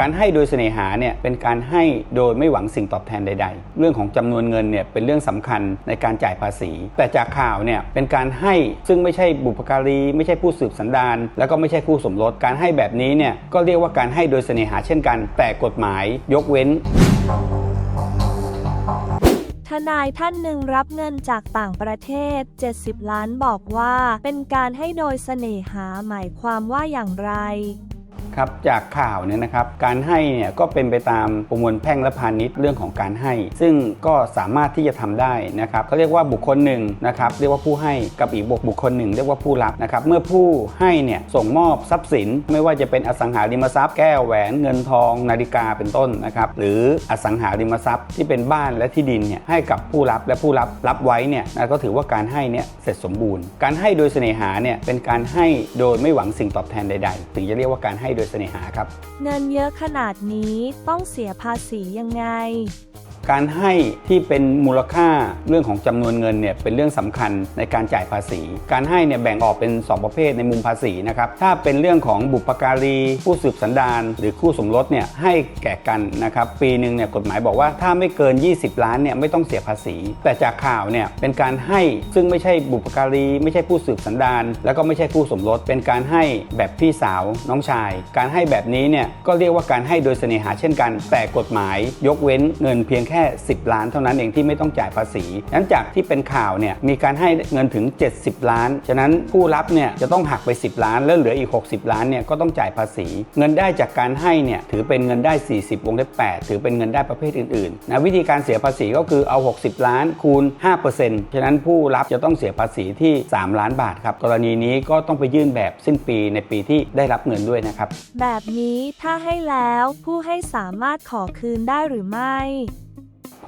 การให้โดยเสน่หาเนี่ยเป็นการให้โดยไม่หวังสิ่งตอบแทนใด ๆ เรื่องของจำนวนเงินเนี่ยเป็นเรื่องสำคัญในการจ่ายภาษี แต่จากข่าวเนี่ยเป็นการให้ซึ่งไม่ใช่บุพการี ไม่ใช่ผู้สืบสันดาน แล้วก็ไม่ใช่คู่สมรสการให้แบบนี้เนี่ยก็เรียกว่าการให้โดยเสน่หาเช่นกัน แต่กฎหมายยกเว้นทนายท่านหนึ่งรับเงินจากต่างประเทศ 70 ล้านบอกว่า เป็นการให้โดยเสน่หาหมายความว่าอย่างไร ครับจากข่าวเนี่ยนะครับการให้เนี่ยก็เป็นไปตามประมวลแพ่งและพาณิชย์เรื่องของการให้ ซึ่งก็สามารถที่จะทำได้นะครับเขาเรียกว่าบุคคลหนึ่งนะครับเรียกว่าผู้ให้กับอีกบุคคลหนึ่งเรียกว่าผู้รับนะครับเมื่อผู้ให้เนี่ยส่งมอบทรัพย์สิน ไม่ว่าจะเป็นอสังหาริมทรัพย์แก้วแหวนเงินทอง นาฬิกาเป็นต้นนะครับหรืออสังหาริมทรัพย์ที่เป็นบ้านและที่ดินเนี่ยให้กับผู้รับและผู้รับรับไว้เนี่ยนะก็ถือว่าการให้เนี่ยเสร็จสมบูรณ์ การให้โดยเสน่หาเนี่ยเป็นการให้โดยไม่หวังสิ่งตอบแทนใด ๆ ถึงจะเรียกว่าการให้โดยเสน่หาครับ เงินเยอะขนาดนี้ต้องเสียภาษียังไง การให้ที่เป็นมูลค่าเรื่องของจำนวนเงินเนี่ยเป็นเรื่องสำคัญในการจ่ายภาษี การให้เนี่ยแบ่งออกเป็น 2 ประเภทในมุมภาษีนะครับถ้าเป็นเรื่องของบุปการี ผู้สืบสันดานหรือคู่สมรสเนี่ยให้แก่กันนะครับปีหนึ่งเนี่ยกฎหมายบอกว่าถ้าไม่เกิน 20 ล้านเนี่ยไม่ต้องเสียภาษี แต่จากข่าวเนี่ยเป็นการให้ซึ่งไม่ใช่บุปการี ไม่ใช่ผู้สืบสันดาน แล้วก็ไม่ใช่คู่สมรส เป็นการให้แบบพี่สาวน้องชาย การให้แบบนี้เนี่ยก็เรียกว่าการให้โดยเสน่หาเช่นกัน แต่กฎหมายยกเว้นเงินเพียงแค่ค่ 10 ล้านเท่านั้นเองที่ไม่ต้องจ่ายภาษีนั้นจากที่เป็นข่าวเนี่ยมีการให้เงินถึง 70 ล้าน ฉะนั้นผู้รับเนี่ยจะต้องหักไป 10 ล้าน แล้วเหลืออีก 60 ล้านเนี่ยก็ต้องจ่ายภาษี เงินได้จากการให้เนี่ยถือเป็นเงินได้ 40 วงเล็บ8ถือเป็นเงินได้ประเภทอื่นๆนะวิธีการเสียภาษีก็คือเอา 60 ล้านคูณ 5%ฉะนั้นผู้รับจะต้องเสียภาษีที่ 3 ล้านบาทครับกรณีนี้ก็ต้องไปยื่นแบบสิ้นปีในปีที่ได้รับเงินด้วยนะครับ แบบนี้ถ้าให้แล้วผู้ให้สามารถขอคืนได้หรือไม่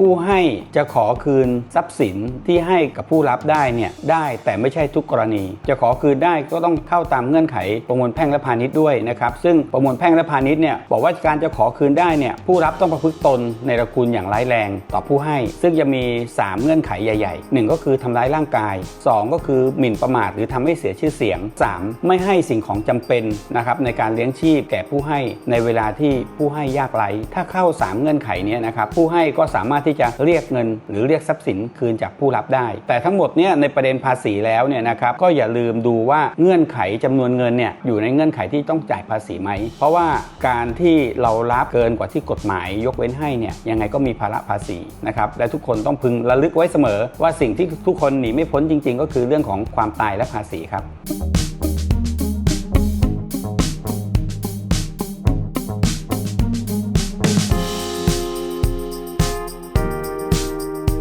ผู้ให้จะขอคืนทรัพย์สินที่ให้กับผู้รับได้เนี่ยได้แต่ไม่ใช่ทุกกรณี จะขอคืนได้ก็ต้องเข้าตามเงื่อนไขประมวลแพ่งและพาณิชย์ด้วยนะครับซึ่งประมวลแพ่งและพาณิชย์เนี่ยบอกว่าการจะขอคืนได้เนี่ยผู้รับต้องประพฤติตนในระคุณอย่างร้ายแรงต่อผู้ให้ ซึ่งจะมี 3 เงื่อนไขใหญ่ๆ 1 ก็คือทำร้ายร่างกาย 2 ก็คือหมิ่นประมาทหรือทำให้เสียชื่อเสียง 3 ไม่ให้สิ่งของจำเป็นนะครับในการเลี้ยงชีพแก่ผู้ให้ในเวลาที่ผู้ให้ยากไร้ถ้าเข้า 3 เงื่อนไขนี้นะครับผู้ให้ก็สามารถที่จะเรียกเงิน หรือเรียกทรัพย์สินคืนจากผู้รับได้ แต่ทั้งหมดเนี่ยในประเด็นภาษีแล้วเนี่ยนะครับก็อย่าลืมดูว่าเงื่อนไขจำนวนเงินเนี่ยอยู่ในเงื่อนไขที่ต้องจ่ายภาษีไหม เพราะว่าการที่เรารับเกินกว่าที่กฎหมายยกเว้นให้เนี่ยยังไงก็มีภาระภาษีนะครับและทุกคนต้องพึงระลึกไว้เสมอ ว่าสิ่งที่ทุกคนหนีไม่พ้นจริง ๆ ก็คือเรื่องของความตายและภาษีครับ